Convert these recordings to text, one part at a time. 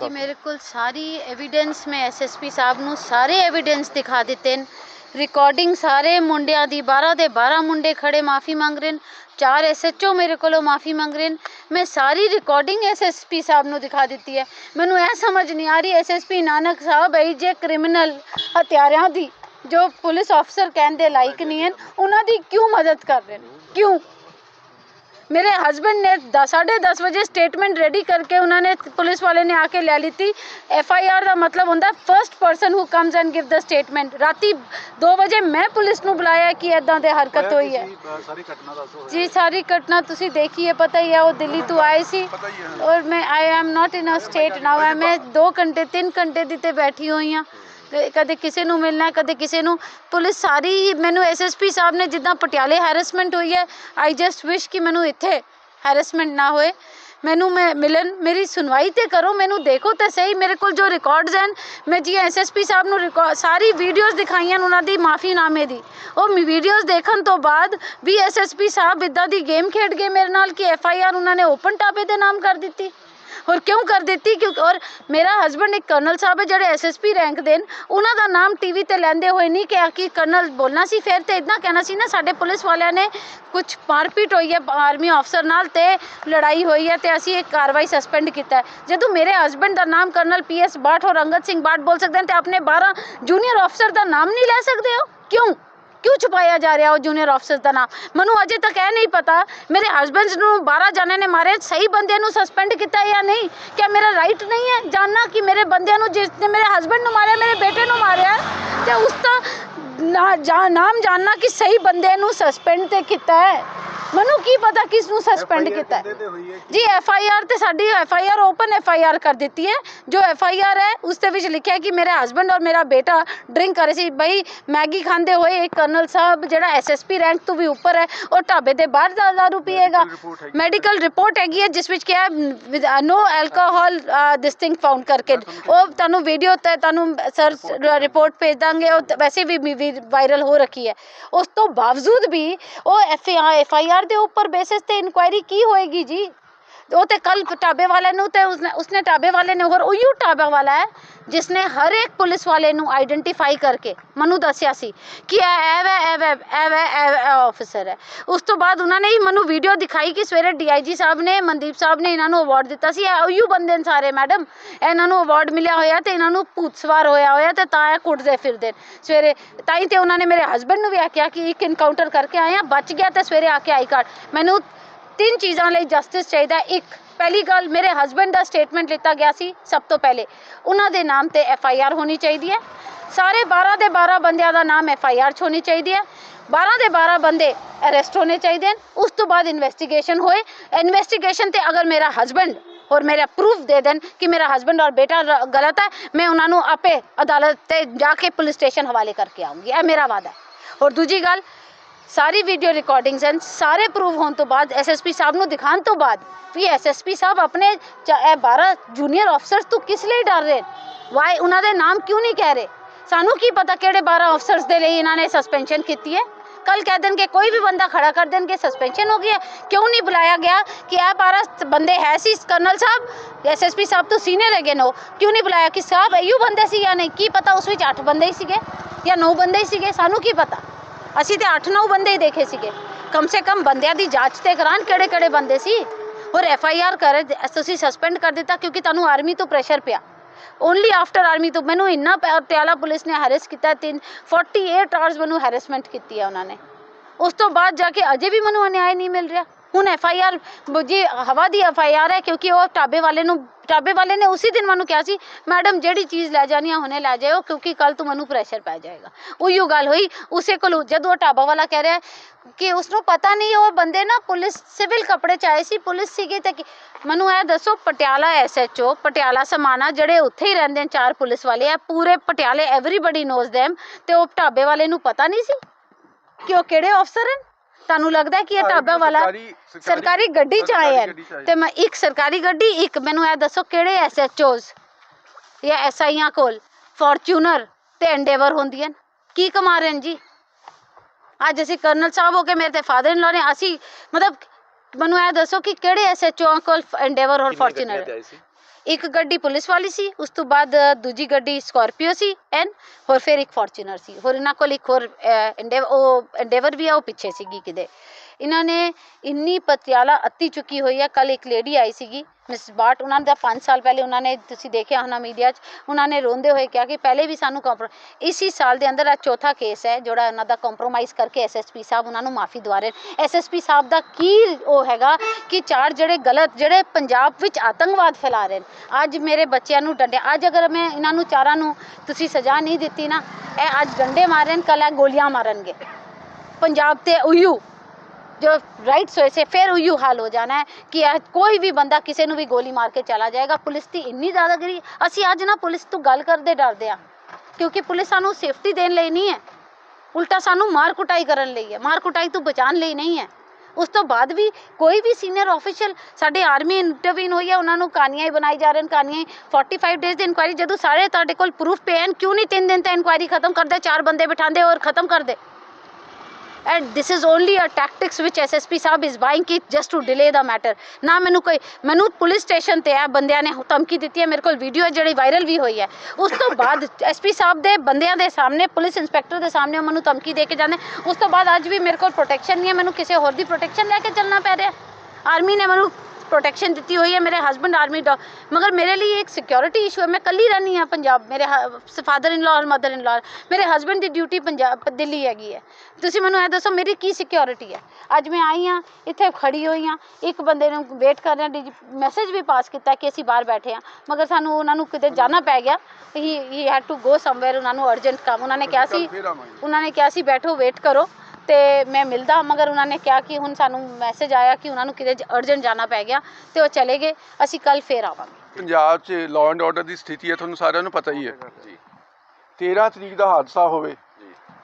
ਜੀ ਮੇਰੇ ਕੋਲ ਸਾਰੀ ਐਵੀਡੈਂਸ ਮੈਂ ਐਸਐਸਪੀ ਸਾਹਿਬ ਨੂੰ ਸਾਰੇ ਐਵੀਡੈਂਸ ਦਿਖਾ ਦਿੱਤੇ ਨੇ। ਰਿਕਾਰਡਿੰਗ ਸਾਰੇ ਮੁੰਡਿਆਂ ਦੀ 12 ਦੇ 12 ਮੁੰਡੇ ਖੜੇ ਮਾਫੀ ਮੰਗ ਰਹੇ ਨੇ। ਚਾਰ ਐਸਐਚਓ ਮੇਰੇ ਕੋਲੋਂ ਮਾਫੀ ਮੰਗ ਰਹੇ ਨੇ। ਮੈਂ ਸਾਰੀ ਰਿਕਾਰਡਿੰਗ ਐਸਐਸਪੀ ਸਾਹਿਬ ਨੂੰ ਦਿਖਾ ਦਿੱਤੀ ਹੈ। ਮੈਨੂੰ ਇਹ ਸਮਝ ਨਹੀਂ ਆ ਰਹੀ ਐਸਐਸਪੀ ਨਾਨਕ ਸਾਹਿਬ ਇਹ ਜੇ ਕ੍ਰਿਮੀਨਲ ਹਤਿਆਰਿਆਂ ਦੀ ਜੋ ਪੁਲਿਸ ਅਫਸਰ ਕਹਿੰਦੇ ਲਾਇਕ ਨਹੀਂ ਹਨ ਉਹਨਾਂ ਦੀ ਕਿਉਂ ਮਦਦ ਕਰ ਰਹੇ ਨੇ? ਕਿਉਂ? ਮੇਰੇ ਹਸਬੰਡ ਨੇ 10:30 ਵਜੇ ਸਟੇਟਮੈਂਟ ਰੈਡੀ ਕਰਕੇ ਉਹਨਾਂ ਨੇ ਪੁਲਿਸ ਵਾਲੇ ਨੇ ਆ ਕੇ ਲੈ ਲਈ ਐਫ ਆਈ ਆਰ ਦਾ ਮਤਲਬ ਹੁੰਦਾ first person who comes and give the statement ਰਾਤੀ 2 ਵਜੇ ਮੈਂ ਪੁਲਿਸ ਨੂੰ ਬੁਲਾਇਆ ਕਿ ਇਦਾਂ ਦੇ ਹਰਕਤ ਹੋਈ ਹੈ। ਸਾਰੀ ਘਟਨਾ ਦੱਸੋ ਜੀ ਸਾਰੀ ਘਟਨਾ ਤੁਸੀਂ ਦੇਖੀ ਹੈ ਪਤਾ ਹੀ ਹੈ ਉਹ ਦਿੱਲੀ ਤੋਂ ਆਏ ਸੀ। ਔਰ ਮੈਂ I am not in a state ਨਾਓ ਮੈਂ 2 ਘੰਟੇ 3 ਘੰਟੇ ਦੀ ਤੇ ਬੈਠੀ ਹੋਈ ਹਾਂ। ਕ- ਕਦੇ ਕਿਸੇ ਨੂੰ ਮਿਲਣਾ, ਕਦੇ ਕਿਸੇ ਨੂੰ। ਪੁਲਿਸ ਸਾਰੀ ਹੀ ਮੈਨੂੰ ਐਸਐਸਪੀ ਸਾਹਿਬ ਨੇ ਜਿੱਦਾਂ ਪਟਿਆਲੇ ਹੈਰੈਸਮੈਂਟ ਹੋਈ ਹੈ ਆਈ ਜਸਟ ਵਿਸ਼ ਕਿ ਮੈਨੂੰ ਇੱਥੇ ਹੈਰੈਸਮੈਂਟ ਨਾ ਹੋਏ। ਮੈਨੂੰ ਮੈਂ ਮਿਲਣ, ਮੇਰੀ ਸੁਣਵਾਈ ਤੇ ਕਰੋ, ਮੈਨੂੰ ਦੇਖੋ ਤਾਂ ਸਹੀ। ਮੇਰੇ ਕੋਲ ਜੋ ਰਿਕਾਰਡਸ ਹਨ, ਮੈਂ ਜੀ ਐਸਐਸਪੀ ਸਾਹਿਬ ਨੂੰ ਰਿਕਾ- ਸਾਰੀ ਵੀਡੀਓਜ਼ ਦਿਖਾਈਆਂ ਨੇ ਉਹਨਾਂ ਦੀ, ਮਾਫੀਨਾਮੇ ਦੀ। ਉਹ ਵੀਡੀਓਜ਼ ਦੇਖਣ ਤੋਂ ਬਾਅਦ ਵੀ ਐਸਐਸਪੀ ਸਾਹਿਬ ਇਦਾਂ ਦੀ ਗੇਮ ਖੇਡ ਗਏ ਮੇਰੇ ਨਾਲ ਕਿ ਐਫਆਈਆਰ ਉਹਨਾਂ ਨੇ ਓਪਨ ਟਾਪੇ ਦੇ ਨਾਮ ਕਰ ਦਿੱਤੀ। ਔਰ ਕਿਉਂ ਕਰ ਦਿੱਤੀ? ਕਿਉਂਕਿ ਔਰ ਮੇਰਾ ਹਸਬੰਡ ਇੱਕ ਕਰਨਲ ਸਾਹਿਬ ਹੈ, ਜਿਹੜੇ ਐਸਐਸਪੀ ਰੈਂਕ ਦੇਣ ਉਹਨਾਂ ਦਾ ਨਾਮ ਟੀਵੀ ਤੇ ਲੈਂਦੇ ਹੋਏ ਨਹੀਂ ਕਿਹਾ ਕਿ ਕਰਨਲ ਬੋਲਣਾ ਸੀ। ਫਿਰ ਤੇ ਇਦਾਂ ਕਹਿਣਾ ਸੀ ਨਾ, ਸਾਡੇ ਪੁਲਿਸ ਵਾਲਿਆਂ ਨੇ ਕੁਝ ਮਾਰਪੀਟ ਹੋਈ ਹੈ ਆਰਮੀ ਅਫਸਰ ਨਾਲ ਤੇ ਲੜਾਈ ਹੋਈ ਹੈ ਤੇ ਅਸੀਂ ਇੱਕ ਕਾਰਵਾਈ ਸਸਪੈਂਡ ਕੀਤਾ ਜਦੋਂ ਮੇਰੇ ਹਸਬੰਡ ਦਾ ਨਾਮ ਕਰਨਲ ਪੀਐਸ ਬਾਠ ਔਰ ਅੰਗਦ ਸਿੰਘ ਬਾਠ ਬੋਲ ਸਕਦੇ ਨੇ ਤੇ ਆਪਣੇ 12 ਜੂਨੀਅਰ ਅਫਸਰ ਦਾ ਨਾਮ ਨਹੀਂ ਲੈ ਸਕਦੇ ਹੋ? ਕਿਉਂ? ਕਿਉਂ ਛੁਪਾਇਆ ਜਾ ਰਿਹਾ ਉਹ ਜੂਨੀਅਰ ਅਫਸਰ ਦਾ ਨਾਮ ਮੈਨੂੰ ਅਜੇ ਤੱਕ ਇਹ ਨਹੀਂ ਪਤਾ, ਮੇਰੇ ਹਸਬੰਡ ਨੂੰ 12 ਜਣੇ ਨੇ ਮਾਰੇ, ਸਹੀ ਬੰਦੇ ਨੂੰ ਸਸਪੈਂਡ ਕੀਤਾ ਜਾਂ ਨਹੀਂ? ਕਿਆ ਮੇਰਾ ਰਾਈਟ ਨਹੀਂ ਹੈ? ਜਾਨਣਾ ਕਿ ਮੇਰੇ ਬੰਦਿਆਂ ਨੂੰ ਜਿਸ ਨੇ ਮੇਰੇ ਹਸਬੰਡ ਨੂੰ ਮਾਰਿਆ, ਮੇਰੇ ਬੇਟੇ ਨੂੰ ਮਾਰਿਆ, ਤੇ ਉਸ ਦਾ ਨਾਮ ਜਾਨਣਾ ਕਿ ਸਹੀ ਬੰਦੇ ਨੂੰ ਸਸਪੈਂਡ ਤੇ ਕੀਤਾ ਹੈ। ਮੈਨੂੰ ਕੀ ਪਤਾ ਕਿਸ ਨੂੰ ਸਸਪੈਂਡ ਕੀਤਾ ਹੈ। ਜੀ ਐਫ ਆਈ ਆਰ ਤੇ ਸਾਡੀ F I R open F I R ਕਰ ਦਿੱਤੀ ਹੈ। ਜੋ ਐਫ ਆਈ ਆਰ ਹੈ ਉਸ ਦੇ ਵਿੱਚ ਲਿਖਿਆ ਹੈ ਕਿ ਮੇਰੇ ਹਸਬੰਡ ਔਰ ਮੇਰਾ ਬੇਟਾ ਡਰਿੰਕ ਕਰੇ ਸੀ। ਬਈ ਮੈਗੀ ਖਾਂਦੇ ਹੋਏ ਇੱਕ ਕਰਨਲ ਸਾਹਿਬ ਜਿਹੜਾ ਐਸ ਐਸ ਪੀ ਰੈਂਕ ਤੋਂ ਵੀ ਉੱਪਰ ਹੈ ਉਹ ਢਾਬੇ ਦੇ ਬਾਹਰ ਦਾ ਦਾਰੂ ਪੀਏਗਾ। ਮੈਡੀਕਲ ਰਿਪੋਰਟ ਹੈਗੀ ਹੈ ਜਿਸ ਵਿੱਚ ਕਿਹਾ no alcohol this thing found ਕਰਕੇ। ਉਹ ਤੁਹਾਨੂੰ ਵੀਡੀਓ ਤੇ ਤੁਹਾਨੂੰ ਸਰ ਰਿਪੋਰਟ ਭੇਜ ਦਾਂਗੇ। ਉਹ ਤਾਂ ਵੈਸੇ ਵੀ ਵਾਇਰਲ ਹੋ ਰੱਖੀ ਹੈ। ਉਸ ਤੋਂ ਬਾਵਜੂਦ ਵੀ ਉਹ ਐਫ ਆਈ ਆਰ ਦੇ ਉੱਪਰ ਬੇਸਿਸ ਤੇ ਇਨਕੁਆਇਰੀ ਕੀ ਹੋਏਗੀ ਜੀ? ਉਹ ਤੇ ਕੱਲ ਢਾਬੇ ਵਾਲੇ ਨੂੰ ਤੇ ਉਸਨੇ ਉਸਨੇ ਢਾਬੇ ਵਾਲੇ ਨੇ ਹੋਰ ਉਹੀ ਢਾਬਾ ਵਾਲਾ ਹੈ ਜਿਸਨੇ ਹਰ ਇੱਕ ਪੁਲਿਸ ਵਾਲੇ ਨੂੰ ਆਈਡੈਂਟੀਫਾਈ ਕਰਕੇ ਮੈਨੂੰ ਦੱਸਿਆ ਸੀ ਕਿ ਇਹ ਇਹ ਵੇ ਇਹ ਵੇ ਇਹ ਵੇ ਇਹ ਆਫੀਸਰ ਹੈ ਉਸ ਤੋਂ ਬਾਅਦ ਉਹਨਾਂ ਨੇ ਹੀ ਮੈਨੂੰ ਵੀਡੀਓ ਦਿਖਾਈ ਕਿ ਸਵੇਰੇ ਡੀਆਈਜੀ ਸਾਹਿਬ ਨੇ ਮਨਦੀਪ ਸਾਹਿਬ ਨੇ ਇਹਨਾਂ ਨੂੰ ਅਵਾਰਡ ਦਿੱਤਾ ਸੀ ਇਹ ਉਹੀ ਬੰਦੇ ਨੇ ਸਾਰੇ ਮੈਡਮ ਇਹਨਾਂ ਨੂੰ ਅਵਾਰਡ ਮਿਲਿਆ ਹੋਇਆ ਤੇ ਇਹਨਾਂ ਨੂੰ ਭੂਤ ਸਵਾਰ ਹੋਇਆ ਹੋਇਆ ਤੇ ਤਾਂ ਇਹ ਕੁੱਟਦੇ ਫਿਰਦੇ ਨੇ। ਸਵੇਰੇ ਤਾਂ ਹੀ ਤੇ ਉਹਨਾਂ ਨੇ ਮੇਰੇ ਹਸਬੰਡ ਨੂੰ ਵੀ ਆਖਿਆ ਕਿ ਇੱਕ ਇਨਕਾਊਂਟਰ ਕਰਕੇ ਆਏ ਆ ਬਚ ਗਿਆ ਤੇ ਸਵੇਰੇ ਆ ਕੇ ਆਈ ਕਾਰਡ ਮੈਨੂੰ ਤਿੰਨ ਚੀਜ਼ਾਂ ਲਈ ਜਸਟਿਸ ਚਾਹੀਦਾ ਇੱਕ, ਪਹਿਲੀ ਗੱਲ, ਮੇਰੇ ਹਸਬੰਡ ਦਾ ਸਟੇਟਮੈਂਟ ਲਿੱਤਾ ਗਿਆ ਸੀ ਸਭ ਤੋਂ ਪਹਿਲੇ। ਉਹਨਾਂ ਦੇ ਨਾਮ ਤੇ ਐਫ ਆਈ ਆਰ ਹੋਣੀ ਚਾਹੀਦੀ ਹੈ। ਸਾਰੇ 12 ਦੇ 12 ਬੰਦਿਆਂ ਦਾ ਨਾਮ ਐਫ ਆਈ ਆਰ 'ਚ ਹੋਣੀ ਚਾਹੀਦੀ ਹੈ। 12 ਦੇ 12 ਬੰਦੇ ਅਰੈਸਟ ਹੋਣੇ ਚਾਹੀਦੇ ਹਨ। ਉਸ ਤੋਂ ਬਾਅਦ ਇਨਵੈਸਟੀਗੇਸ਼ਨ ਹੋਏ। ਇਨਵੈਸਟੀਗੇਸ਼ਨ ਤੇ ਅਗਰ ਮੇਰਾ ਹਸਬੰਡ ਔਰ ਮੇਰਾ ਪ੍ਰੂਫ ਦੇ ਦੇਣ ਕਿ ਮੇਰਾ ਹਸਬੰਡ ਔਰ ਬੇਟਾ ਗਲਤ ਹੈ, ਮੈਂ ਉਹਨਾਂ ਨੂੰ ਆਪੇ ਅਦਾਲਤ ਤੇ ਜਾ ਕੇ ਪੁਲਿਸ ਸਟੇਸ਼ਨ ਹਵਾਲੇ ਕਰਕੇ ਆਉਂਗੀ। ਇਹ ਮੇਰਾ ਵਾਅਦਾ ਹੈ। ਔਰ ਦੂਜੀ ਗੱਲ ਸਾਰੀ ਵੀਡੀਓ ਰਿਕਾਰਡਿੰਗਸ ਹਨ ਸਾਰੇ ਪ੍ਰੂਵ ਹੋਣ ਤੋਂ ਬਾਅਦ ਐਸਐਸਪੀ ਸਾਹਿਬ ਨੂੰ ਦਿਖਾਉਣ ਤੋਂ ਬਾਅਦ ਵੀ ਐਸਐਸਪੀ ਸਾਹਿਬ ਆਪਣੇ ਚ- ਇਹ 12 ਜੂਨੀਅਰ ਅਫਸਰਸ ਤੋਂ ਕਿਸ ਲਈ ਡਰ ਰਹੇ ਵਾਈ ਉਹਨਾਂ ਦੇ ਨਾਮ ਕਿਉਂ ਨਹੀਂ ਕਹਿ ਰਹੇ ਸਾਨੂੰ ਕੀ ਪਤਾ ਕਿਹੜੇ 12 ਅਫਸਰਸ ਦੇ ਲਈ ਇਹਨਾਂ ਨੇ ਸਸਪੈਂਸ਼ਨ ਕੀਤੀ ਹੈ ਕੱਲ ਕਹਿ ਦੇਣਗੇ ਕੋਈ ਵੀ ਬੰਦਾ ਖੜਾ ਕਰ ਦੇਣਗੇ ਸਸਪੈਂਸ਼ਨ ਹੋ ਗਈ ਹੈ ਕਿਉਂ ਨਹੀਂ ਬੁਲਾਇਆ ਗਿਆ ਕਿ ਇਹ 12 ਬੰਦੇ ਹੈ ਸੀ ਕਰਨਲ ਸਾਹਿਬ ਐਸਐਸਪੀ ਸਾਹਿਬ ਤੋਂ ਸੀਨੀਅਰ ਹੈਗੇ ਨੇ ਉਹ ਕਿਉਂ ਨਹੀਂ ਬੁਲਾਇਆ ਕਿ ਸਾਹਿਬ ਇਹੋ ਬੰਦੇ ਸੀ ਜਾਂ ਨਹੀਂ ਕੀ ਪਤਾ ਉਸ ਵਿੱਚ 8 ਬੰਦੇ ਹੀ ਸੀਗੇ ਜਾਂ 9 ਬੰਦੇ ਹੀ ਸੀਗੇ ਸਾਨੂੰ ਕੀ ਪਤਾ ਅਸੀਂ ਤੇ 8-9 ਬੰਦੇ ਹੀ ਦੇਖੇ ਸੀਗੇ। ਕਮ ਸੇ ਕਮ ਬੰਦਿਆਂ ਦੀ ਜਾਂਚ ਤੇ ਕਰਾਣ ਕਿਹੜੇ ਕਿਹੜੇ ਬੰਦੇ ਸੀ। ਔਰ ਐਫ ਆਈ ਆਰ ਕਰ ਤੁਸੀਂ ਸਸਪੈਂਡ ਕਰ ਦਿੱਤਾ ਕਿਉਂਕਿ ਤੁਹਾਨੂੰ ਆਰਮੀ ਤੋਂ ਪ੍ਰੈਸ਼ਰ ਪਿਆ। ਓਨਲੀ ਆਫਟਰ ਆਰਮੀ ਤੋਂ ਮੈਨੂੰ ਇੰਨਾ ਪ- ਪਟਿਆਲਾ ਪੁਲਿਸ ਨੇ ਹੈਰੈਸ ਕੀਤਾ ਤਿੰਨ 48 ਆਵਰਸ ਮੈਨੂੰ ਹੈਰੈਸਮੈਂਟ ਕੀਤੀ ਹੈ ਉਹਨਾਂ ਨੇ। ਉਸ ਤੋਂ ਬਾਅਦ ਜਾ ਕੇ ਅਜੇ ਵੀ ਮੈਨੂੰ ਅਨਿਆਏ ਨਹੀਂ ਮਿਲ ਰਿਹਾ। ਹੁਣ ਐਫ ਆਈ ਆਰ ਜੀ, ਹਵਾ ਦੀ ਐਫ ਆਈ ਆਰ ਹੈ ਕਿਉਂਕਿ ਉਹ ਢਾਬੇ ਵਾਲੇ ਨੂੰ, ਢਾਬੇ ਵਾਲੇ ਨੇ ਉਸੇ ਦਿਨ ਮੈਨੂੰ ਕਿਹਾ ਸੀ, ਮੈਡਮ, ਜਿਹੜੀ ਚੀਜ਼ ਲੈ ਜਾਣੀ ਆ, ਹੁਣੇ ਲੈ ਜਾਇਓ, ਕਿਉਂਕਿ ਕੱਲ ਤੋਂ ਮੈਨੂੰ ਪ੍ਰੈਸ਼ਰ ਪੈ ਜਾਏਗਾ। ਉਹੀ ਗੱਲ ਹੋਈ। ਉਸੇ ਕੋਲ ਜਦੋਂ ਉਹ ਢਾਬਾ ਵਾਲਾ ਕਹਿ ਰਿਹਾ ਕਿ ਉਸ ਨੂੰ ਪਤਾ ਨਹੀਂ, ਉਹ ਬੰਦੇ ਨਾ ਪੁਲਿਸ, ਸਿਵਲ ਕੱਪੜੇ ਚ ਆਏ ਸੀ, ਪੁਲਿਸ ਸੀਗੇ ਤੇ ਕਿ- ਮੈਨੂੰ ਇਹ ਦੱਸੋ, ਪਟਿਆਲਾ ਐਸਐਚਓ ਪਟਿਆਲਾ ਸਮਾਣਾ, ਜਿਹੜੇ ਉੱਥੇ ਹੀ ਰਹਿੰਦੇ ਨੇ ਚਾਰ ਪੁਲਿਸ ਵਾਲੇ ਆ ਪੂਰੇ ਪਟਿਆਲੇ ਐਵਰੀਬਾਡੀ ਨੋਜ਼ them ਤੇ ਉਹ ਢਾਬੇ ਵਾਲੇ ਨੂੰ ਪਤਾ ਨਹੀਂ ਸੀ ਕਿ ਉਹ ਕਿਹੜੇ ਅਫਸਰ ਹਨ? ਤੁਹਾਨੂੰ ਲੱਗਦਾ ਕਿ ਇਹ ਢਾਬਾ ਵਾਲਾ ਸਰਕਾਰੀ- ਗੱਡੀ ਚ ਆਏ ਹਨ। ਤੇ ਮੈਂ ਇੱਕ ਸਰਕਾਰੀ ਗੱਡੀ ਇੱਕ ਮੈਨੂੰ ਇਹ ਦੱਸੋ ਕਿਹੜੇ ਐਸਐਚਓਜ਼ ਜਾਂ ਐਸਆਈਆਂ ਕੋਲ ਫੋਰਚੂਨਰ ਤੇ ਐਂਡੇਵਰ ਹੁੰਦੀਆਂ? ਕੀ ਕਮਾ ਰਹੇ ਨੇ ਜੀ ਅੱਜ ਅਸੀਂ ਕਰਨਲ ਸਾਹਿਬ ਹੋ ਕੇ ਮੇਰੇ ਤੇ ਫਾਦਰ ਇਨ ਲਾ ਨੇ ਅਸੀਂ ਮਤਲਬ ਮੈਨੂੰ ਇਹ ਦੱਸੋ ਕਿ ਕਿਹੜੇ ਐਸਐਚਓ ਕੋਲ ਐਂਡੇਵਰ ਔਰ ਫੋਰਚੂਨਰ ਇੱਕ ਗੱਡੀ ਪੁਲਿਸ ਵਾਲੀ ਸੀ, ਉਸ ਤੋਂ ਬਾਅਦ ਦੂਜੀ ਗੱਡੀ ਸਕਾਰਪੀਓ ਸੀ, ਐਨ ਹੋਰ ਫਿਰ ਇੱਕ ਫੋਰਚੂਨਰ ਸੀ, ਹੋਰ ਇਹਨਾਂ ਕੋਲ ਇੱਕ ਹੋਰ ਐਂਡੇਵ ਉਹ ਐਂਡੇਵਰ ਵੀ ਆ, ਉਹ ਪਿੱਛੇ ਸੀਗੀ ਕਿਤੇ। ਇਹਨਾਂ ਨੇ ਇੰਨੀ ਪਤਿਆਲਾ ਅੱਤੀ ਚੁੱਕੀ ਹੋਈ ਹੈ। ਕੱਲ ਇੱਕ ਲੇਡੀ ਆਈ ਸੀਗੀ ਮਿਸ ਬਾਟ ਉਹਨਾਂ ਦਾ 5 ਸਾਲ ਪਹਿਲੇ ਉਹਨਾਂ ਨੇ ਤੁਸੀਂ ਦੇਖਿਆ ਹੋਣਾ ਮੀਡੀਆ 'ਚ, ਉਹਨਾਂ ਨੇ ਰੋਂਦੇ ਹੋਏ ਕਿਹਾ ਕਿ ਪਹਿਲੇ ਵੀ ਸਾਨੂੰ ਕੰਪਰੋ ਇਸੀ ਸਾਲ ਦੇ ਅੰਦਰ ਆ ਚੌਥਾ ਕੇਸ ਹੈ, ਜਿਹੜਾ ਉਹਨਾਂ ਦਾ ਕੰਪਰੋਮਾਈਜ਼ ਕਰਕੇ ਐਸਐਸਪੀ ਸਾਹਿਬ ਉਹਨਾਂ ਨੂੰ ਮਾਫੀ ਦਵਾ ਰਹੇ ਐਸਐਸਪੀ ਸਾਹਿਬ ਦਾ ਕੀ ਉਹ ਹੈਗਾ ਕਿ ਚਾਰ ਜਿਹੜੇ ਗਲਤ, ਜਿਹੜੇ ਪੰਜਾਬ ਵਿੱਚ ਆਤੰਕਵਾਦ ਫੈਲਾ ਰਹੇ ਨੇ। ਅੱਜ ਮੇਰੇ ਬੱਚਿਆਂ ਨੂੰ ਡੰਡੇ ਅੱਜ ਅਗਰ ਮੈਂ ਇਹਨਾਂ ਨੂੰ ਚਾਰਾਂ ਨੂੰ ਤੁਸੀਂ ਸਜ਼ਾ ਨਹੀਂ ਦਿੱਤੀ ਨਾ, ਇਹ ਅੱਜ ਡੰਡੇ ਮਾਰਨ ਕੱਲ੍ਹ ਇਹ ਗੋਲੀਆਂ ਮਾਰਨਗੇ। ਪੰਜਾਬ ਤੇ ਉਯੂ ਜੋ ਰਾਈਟ ਹੋਏ ਸੇ, ਫਿਰ ਉਹੀ ਹਾਲ ਹੋ ਜਾਣਾ ਹੈ ਕਿ ਕੋਈ ਵੀ ਬੰਦਾ ਕਿਸੇ ਨੂੰ ਵੀ ਗੋਲੀ ਮਾਰ ਕੇ ਚਲਾ ਜਾਏਗਾ। ਪੁਲਿਸ ਦੀ ਇੰਨੀ ਜ਼ਿਆਦਾ ਦਾਦਾਗਿਰੀ ਅਸੀਂ ਅੱਜ ਨਾ ਪੁਲਿਸ ਤੋਂ ਗੱਲ ਕਰਦੇ ਡਰਦੇ ਆ ਕਿਉਂਕਿ ਪੁਲਿਸ ਸਾਨੂੰ ਸੇਫਟੀ ਦੇਣ ਲਈ ਨਹੀਂ ਹੈ। ਉਲਟਾ ਸਾਨੂੰ ਮਾਰ ਕੁਟਾਈ ਕਰਨ ਲਈ ਹੈ, ਮਾਰ ਕੁਟਾਈ ਤੋਂ ਬਚਾਉਣ ਲਈ ਨਹੀਂ ਹੈ। ਉਸ ਤੋਂ ਬਾਅਦ ਵੀ ਕੋਈ ਵੀ ਸੀਨੀਅਰ ਆਫੀਸ਼ੀਅਲ ਸਾਡੇ ਆਰਮੀ ਇੰਟਰਵਿਊਨ ਹੋਈ ਹੈ, ਉਹਨਾਂ ਨੂੰ ਕਹਾਣੀਆਂ ਹੀ ਬਣਾਈ ਜਾ ਰਹੇ ਨੇ ਕਹਾਣੀਆਂ ਹੀ। 45 ਡੇਜ਼ ਦੀ ਇਨਕੁਆਇਰੀ ਜਦੋਂ ਸਾਰੇ ਤੁਹਾਡੇ ਕੋਲ ਪ੍ਰੂਫ ਪਏ ਹਨ, ਕਿਉਂ ਨਹੀਂ ਤਿੰਨ ਦਿਨ ਤੇ ਇਨਕੁਆਇਰੀ ਖਤਮ ਕਰਦੇ, ਚਾਰ ਬੰਦੇ ਬਿਠਾਉਂਦੇ ਔਰ ਖਤਮ ਕਰਦੇ? And this is only a tactics which SSP sahib is buying Ki just to delay the matter ਨਾ ਮੈਨੂੰ ਕੋਈ ਮੈਨੂੰ ਪੁਲਿਸ ਸਟੇਸ਼ਨ ਤੇ ਆ ਬੰਦਿਆਂ ਨੇ ਧਮਕੀ ਦਿੱਤੀ ਹੈ ਮੇਰੇ ਕੋਲ ਵੀਡੀਓ ਹੈ ਜਿਹੜੀ ਵਾਇਰਲ ਵੀ ਹੋਈ ਹੈ ਉਸ ਤੋਂ ਬਾਅਦ ਐਸਪੀ ਸਾਹਿਬ ਦੇ ਬੰਦਿਆਂ ਦੇ ਸਾਹਮਣੇ ਪੁਲਿਸ ਇੰਸਪੈਕਟਰ ਦੇ ਸਾਹਮਣੇ ਉਹ ਮੈਨੂੰ ਧਮਕੀ ਦੇ ਕੇ ਜਾਂਦੇ ਉਸ ਤੋਂ ਬਾਅਦ ਅੱਜ ਵੀ ਮੇਰੇ ਕੋਲ ਪ੍ਰੋਟੈਕਸ਼ਨ ਨਹੀਂ ਹੈ ਮੈਨੂੰ ਕਿਸੇ ਹੋਰ ਦੀ ਪ੍ਰੋਟੈਕਸ਼ਨ ਲੈ ਕੇ ਚੱਲਣਾ ਪੈ ਰਿਹਾ ਆਰਮੀ ਨੇ ਮੈਨੂੰ ਪ੍ਰੋਟੈਕਸ਼ਨ ਦਿੱਤੀ ਹੋਈ ਹੈ ਮੇਰੇ ਹਸਬੰਡ ਆਰਮੀ ਮਗਰ ਮੇਰੇ ਲਈ ਇੱਕ ਸਿਕਿਉਰਿਟੀ ਇਸ਼ੂ ਹੈ। ਮੈਂ ਕੱਲੀ ਰਹਿੰਦੀ ਹਾਂ ਪੰਜਾਬ। ਮੇਰੇ ਫਾਦਰ ਇਨ ਲਾ ਔਰ ਮਦਰ ਇਨ ਲਾ ਮੇਰੇ ਹਸਬੰਡ ਦੀ ਡਿਊਟੀ ਪੰਜਾਬ ਦਿੱਲੀ ਹੈਗੀ ਹੈ। ਤੁਸੀਂ ਮੈਨੂੰ ਇਹ ਦੱਸੋ ਮੇਰੀ ਕੀ ਸਿਕਿਉਰਿਟੀ ਹੈ? ਅੱਜ ਮੈਂ ਆਈ ਹਾਂ ਇੱਥੇ ਖੜੀ ਹੋਈ ਹਾਂ। ਇੱਕ ਬੰਦੇ ਨੂੰ ਵੇਟ ਕਰ ਰਿਹਾ ਮੈਸੇਜ ਵੀ ਪਾਸ ਕੀਤਾ ਕਿ ਅਸੀਂ ਬਾਹਰ ਬੈਠੇ ਹਾਂ। ਮਗਰ ਸਾਨੂੰ ਉਹਨਾਂ ਨੂੰ ਕਿਤੇ ਜਾਣਾ ਪੈ ਗਿਆ। He he had to go somewhere ਉਹਨਾਂ ਨੂੰ ਅਰਜੈਂਟ ਕੰਮ। ਉਹਨਾਂ ਨੇ ਕਿਹਾ ਸੀ ਉਹਨਾਂ ਨੇ ਕਿਹਾ ਸੀ ਬੈਠੋ ਵੇਟ ਕਰੋ। ਤੇ ਮੈਂ ਮਿਲਦਾ ਮਗਰ ਉਹਨਾਂ ਨੇ ਕਿਹਾ ਕਿ ਹੁਣ ਸਾਨੂੰ ਮੈਸੇਜ ਆਇਆ ਕਿ ਉਹਨਾਂ ਨੂੰ ਕਿਤੇ ਅਰਜੈਂਟ ਜਾਣਾ ਪੈ ਗਿਆ ਤੇ ਉਹ ਚਲੇ ਗਏ। ਅਸੀਂ ਕੱਲ ਫੇਰ ਆਵਾਂਗੇ। ਪੰਜਾਬ 'ਚ ਲਾਅ ਐਂਡ ਆਰਡਰ ਦੀ ਸਥਿਤੀ ਹੈ ਤੁਹਾਨੂੰ ਸਾਰਿਆਂ ਨੂੰ ਪਤਾ ਹੀ ਹੈ। 13 ਤਰੀਕ ਦਾ ਹਾਦਸਾ ਹੋਵੇ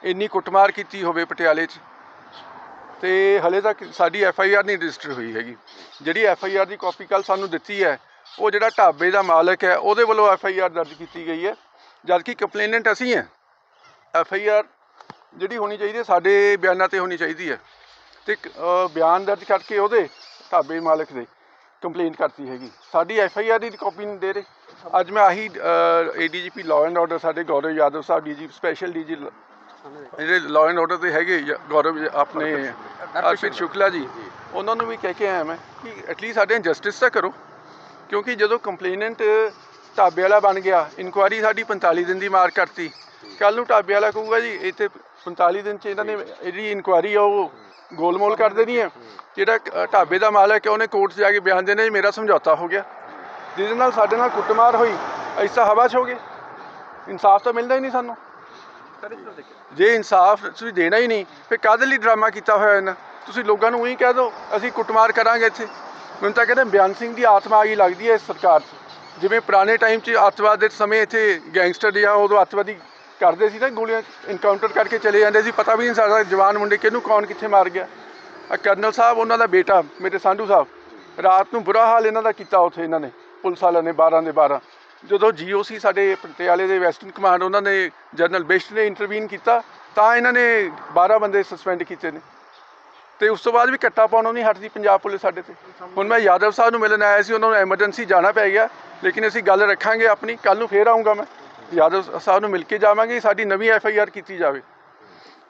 ਇੰਨੀ ਕੁੱਟਮਾਰ ਕੀਤੀ ਹੋਵੇ ਪਟਿਆਲੇ 'ਚ ਤੇ ਹਲੇ ਤੱਕ ਸਾਡੀ ਐਫ ਆਈ ਆਰ ਨਹੀਂ ਰਜਿਸਟਰ ਹੋਈ ਹੈਗੀ। ਜਿਹੜੀ ਐਫ ਆਈ ਆਰ ਦੀ ਕਾਪੀ ਕੱਲ ਸਾਨੂੰ ਦਿੱਤੀ ਹੈ ਉਹ ਜਿਹੜਾ ਢਾਬੇ ਦਾ ਮਾਲਕ ਹੈ ਉਹਦੇ ਵੱਲੋਂ ਐਫ ਆਈ ਆਰ ਦਰਜ ਕੀਤੀ ਗਈ ਹੈ। ਜਦਕਿ ਕੰਪਲੇਨੈਂਟ ਅਸੀਂ ਹੈ ਐਫ ਆਈ ਆਰ ਜਿਹੜੀ ਹੋਣੀ ਚਾਹੀਦੀ ਹੈ ਸਾਡੇ ਬਿਆਨਾਂ ਤੇ ਹੋਣੀ ਚਾਹੀਦੀ ਹੈ। ਤੇ ਬਿਆਨ ਦਰਜ ਕਰਕੇ ਉਹਦੇ ਢਾਬੇ ਮਾਲਕ ਦੇ ਕੰਪਲੇਂਟ ਕਰਤੀ ਹੈਗੀ। ਸਾਡੀ ਐਫ ਆਈ ਆਰ ਦੀ ਕਾਪੀ ਨਹੀਂ ਦੇ ਰਹੇ। ਅੱਜ ਮੈਂ ਆਹੀ ਏਡੀਜੀਪੀ ਲਾਅ ਐਂਡ ਆਰਡਰ ਸਾਡੇ ਗੌਰਵ ਯਾਦਵ ਸਾਹਿਬ ਡੀਜੀ ਸਪੈਸ਼ਲ ਡੀਜੀ ਜਿਹੜੇ ਲਾਅ ਐਂਡ ਆਰਡਰ ਦੇ ਹੈਗੇ ਜ- ਗੌਰਵ ਜੀ ਆਪਣੇ ਅਰਪਿਤ ਸ਼ੁਕਲਾ। ਜੀ ਉਹਨਾਂ ਨੂੰ ਵੀ ਕਹਿ ਕੇ ਆਇਆ ਮੈਂ ਕਿ ਐਟਲੀਸਟ ਸਾਡੇ ਜਸਟਿਸ ਤਾਂ ਕਰੋ। ਕਿਉਂਕਿ ਜਦੋਂ ਕੰਪਲੇਨੈਂਟ ਢਾਬੇ ਵਾਲਾ ਬਣ ਗਿਆ। ਇਨਕੁਆਰੀ ਸਾਡੀ 45 ਦਿਨ ਦੀ ਮਾਰ ਕਰਤੀ। ਕੱਲ ਨੂੰ ਢਾਬੇ ਵਾਲਾ ਕਹੂਗਾ ਜੀ, ਇੱਥੇ 45 ਦਿਨ ਚ ਇਹਨਾਂ ਨੇ ਜਿਹੜੀ ਇਨਕੁਆਰੀ ਆ, ਉਹ ਗੋਲਮੋਲ ਕਰ ਦੇਣੀ ਹੈ ਜਿਹੜਾ ਢਾਬੇ ਦਾ ਮਾਲਕ ਹੈ ਉਹਨੇ ਕੋਰਟ 'ਚ ਜਾ ਕੇ ਬਿਆਨ ਦੇਣਾ ਜੀ ਮੇਰਾ ਸਮਝੌਤਾ ਹੋ ਗਿਆ। ਜਿਹਦੇ ਨਾਲ ਸਾਡੇ ਨਾਲ ਕੁੱਟਮਾਰ ਹੋਈ, ਐਸਾ ਹਵਾ 'ਚ ਹੋ ਗਏ ਇਨਸਾਫ ਤਾਂ ਮਿਲਦਾ ਹੀ ਨਹੀਂ ਸਾਨੂੰ। ਜੇ ਇਨਸਾਫ ਤੁਸੀਂ ਦੇਣਾ ਹੀ ਨਹੀਂ, ਫਿਰ ਕਾਹਦੇ ਲਈ ਡਰਾਮਾ ਕੀਤਾ ਹੋਇਆ ਇਹਨਾਂ? ਤੁਸੀਂ ਲੋਕਾਂ ਨੂੰ ਉਹੀ ਕਹਿ ਦਿਓ, ਅਸੀਂ ਕੁੱਟਮਾਰ ਕਰਾਂਗੇ ਇੱਥੇ। ਮੈਨੂੰ ਤਾਂ ਕਹਿੰਦੇ ਬਿਆਨ ਸਿੰਘ ਦੀ ਆਤਮਾ ਆਈ ਲੱਗਦੀ ਹੈ ਇਸ ਸਰਕਾਰ 'ਚ। ਜਿਵੇਂ ਪੁਰਾਣੇ ਟਾਈਮ 'ਚ ਅੱਤਵਾਦ ਦੇ ਸਮੇਂ ਇੱਥੇ ਗੈਂਗਸਟਰ ਜਾਂ ਉਦੋਂ ਅੱਤਵਾਦੀ ਕਰਦੇ ਸੀ ਨਾ ਗੋਲੀਆਂ ਇਨਕਾਊਂਟਰ ਕਰਕੇ ਚਲੇ ਜਾਂਦੇ ਸੀ, ਪਤਾ ਵੀ ਨਹੀਂ ਸਾਡਾ ਜਵਾਨ ਮੁੰਡੇ ਕਿਹਨੂੰ, ਕੌਣ ਕਿੱਥੇ ਮਾਰ ਗਿਆ। ਆ ਕਰਨਲ ਸਾਹਿਬ, ਉਹਨਾਂ ਦਾ ਬੇਟਾ, ਮੇਰੇ ਸੰਧੂ ਸਾਹਿਬ, ਰਾਤ ਨੂੰ ਬੁਰਾ ਹਾਲ ਇਹਨਾਂ ਦਾ ਕੀਤਾ ਉੱਥੇ ਇਹਨਾਂ ਨੇ, ਪੁਲਿਸ ਵਾਲਿਆਂ ਨੇ 12 ਦੇ 12 ਜਦੋਂ ਜੀਓਸੀ ਸਾਡੇ ਪਟਿਆਲੇ ਦੇ ਵੈਸਟਰਨ ਕਮਾਂਡ ਉਹਨਾਂ ਨੇ ਜਨਰਲ ਬਿਸ਼ਟ ਨੇ ਇੰਟਰਵੀਨ ਕੀਤਾ, ਤਾਂ ਇਹਨਾਂ ਨੇ 12 ਬੰਦੇ ਸਸਪੈਂਡ ਕੀਤੇ ਨੇ। ਤੇ ਉਸ ਤੋਂ ਬਾਅਦ ਵੀ ਕੱਟਾ ਪਾਉਣੋਂ ਨਹੀਂ ਹਟਦੀ ਪੰਜਾਬ ਪੁਲਿਸ ਸਾਡੇ ਤੇ। ਹੁਣ ਮੈਂ ਯਾਦਵ ਸਾਹਿਬ ਨੂੰ ਮਿਲਣ ਆਇਆ ਸੀ, ਉਹਨਾਂ ਨੂੰ ਐਮਰਜੈਂਸੀ ਜਾਣਾ ਪੈ ਗਿਆ, ਲੇਕਿਨ ਅਸੀਂ ਗੱਲ ਰੱਖਾਂਗੇ ਆਪਣੀ ਕੱਲ ਨੂੰ ਫੇਰ ਆਉਂਗਾ ਮੈਂ। ਯਾਦਵ ਸਾਹਿਬ ਨੂੰ ਮਿਲ ਕੇ ਜਾਵਾਂਗੇ, ਸਾਡੀ ਨਵੀਂ ਐਫ ਆਈ ਆਰ ਕੀਤੀ ਜਾਵੇ।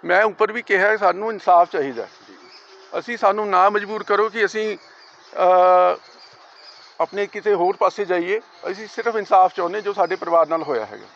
ਮੈਂ ਉੱਪਰ ਵੀ ਕਿਹਾ ਸਾਨੂੰ ਇਨਸਾਫ ਚਾਹੀਦਾ ਅਸੀਂ ਸਾਨੂੰ ਨਾ ਮਜਬੂਰ ਕਰੋ ਕਿ ਅਸੀਂ ਆਪਣੇ ਕਿਸੇ ਹੋਰ ਪਾਸੇ ਜਾਈਏ। ਅਸੀਂ ਸਿਰਫ ਇਨਸਾਫ ਚਾਹੁੰਦੇ ਜੋ ਸਾਡੇ ਪਰਿਵਾਰ ਨਾਲ ਹੋਇਆ ਹੈਗਾ।